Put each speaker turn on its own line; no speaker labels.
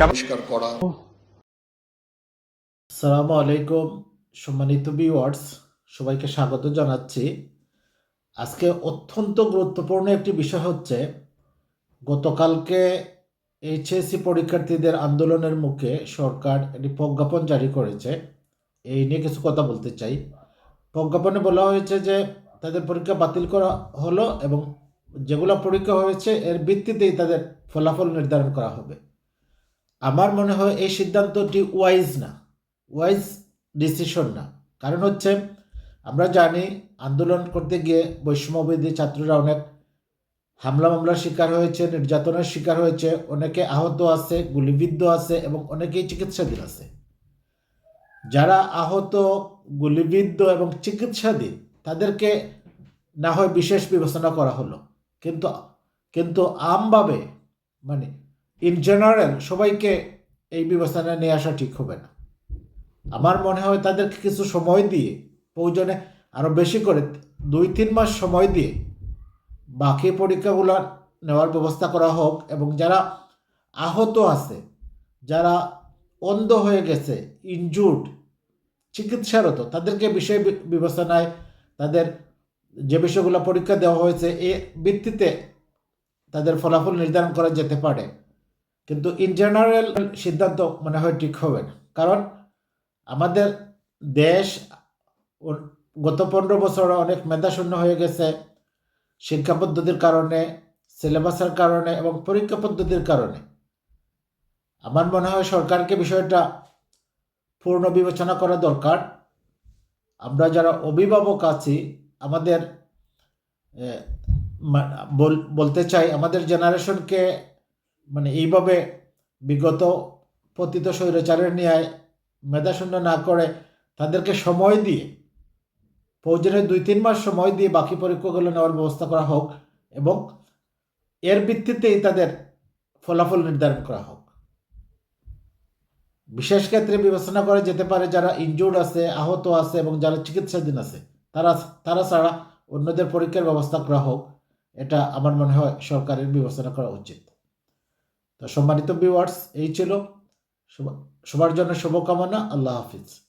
পরিষ্কার করা।
সালামু আলাইকুম সম্মানিত ভিউয়ার্স সবাইকে স্বাগত জানাচ্ছি। আজকে অত্যন্ত গুরুত্বপূর্ণ একটি বিষয় হচ্ছে গতকালকে এইচএসসি পরীক্ষার্থীদের আন্দোলনের মুখে সরকার একটি প্রজ্ঞাপন জারি করেছে। এই নিয়ে কিছু কথা বলতে চাই। প্রজ্ঞাপনে বলা হয়েছে যে তাদের পরীক্ষা বাতিল করা হলো এবং যেগুলো পরীক্ষা হয়েছে এর ভিত্তিতেই তাদের ফলাফল নির্ধারণ করা হবে। আমার মনে হয় এই সিদ্ধান্তটি ওয়াইজ না ওয়াইজ ডিসিশন না। কারণ হচ্ছে, আমরা জানি আন্দোলন করতে গিয়ে বৈষম্যবিধি ছাত্ররা অনেক হামলা মামলার শিকার হয়েছে, নির্যাতনের শিকার হয়েছে, অনেকে আহত আছে, গুলিবিদ্ধ আছে এবং অনেকেই চিকিৎসাধীন আছে। যারা আহত, গুলিবিদ্ধ এবং চিকিৎসাধীন, তাদেরকে না হয় বিশেষ বিবেচনা করা হলো। কিন্তু কিন্তু আমভাবে মানে ইন জেনারেল সবাইকে এই বিবেচনায় নিয়ে আসা ঠিক হবে না। আমার মনে হয় তাদেরকে কিছু সময় দিয়ে, প্রয়োজনে আরও বেশি করে দুই তিন মাস সময় দিয়ে বাকি পরীক্ষাগুলো নেওয়ার ব্যবস্থা করা হোক এবং যারা আহত আছে, যারা অন্ধ হয়ে গেছে ইনজুর্ড চিকিৎসারত, তাদেরকে বিষয় বিবেচনায় তাদের যে বিষয়গুলো পরীক্ষা দেওয়া হয়েছে, এ ভিত্তিতে তাদের ফলাফল নির্ধারণ করা যেতে পারে। কিন্তু ইন জেনারেল সিদ্ধান্ত মনে হয় ঠিক হবে না। কারণ আমাদের দেশ গত পনেরো বছর অনেক মেধাশূন্য হয়ে গেছে। শিক্ষা পদ্ধতির কারণে, সিলেবাসের কারণে এবং পরীক্ষা পদ্ধতির কারণে। আমার মনে হয় সরকারকে বিষয়টা পূর্ণ বিবেচনা করা দরকার। আমরা যারা অভিভাবক আছি, আমাদের বলতে চাই আমাদের জেনারেশনকে মানে এইভাবে বিগত পতিত স্বৈরাচারের ন্যায় মেধাশূন্য না করে তাদেরকে সময় দিয়ে প্রয়োজনে দুই তিন মাস সময় দিয়ে বাকি পরীক্ষাগুলো নেওয়ার ব্যবস্থা করা হোক এবং এর ভিত্তিতেই তাদের ফলাফল নির্ধারণ করা হোক। বিশেষ ক্ষেত্রে বিবেচনা করা যেতে পারে যারা ইনজুর্ড আছে, আহত আছে এবং যারা চিকিৎসাধীন আছে, তারা তারা ছাড়া অন্যদের পরীক্ষার ব্যবস্থা করা হোক। এটা আমার মনে হয় সরকারের বিবেচনা করা উচিত। তো সম্মানিত ভিউয়ার্স এই ছিল সবা- সবার জন্য শুভকামনা। আল্লাহ হাফিজ।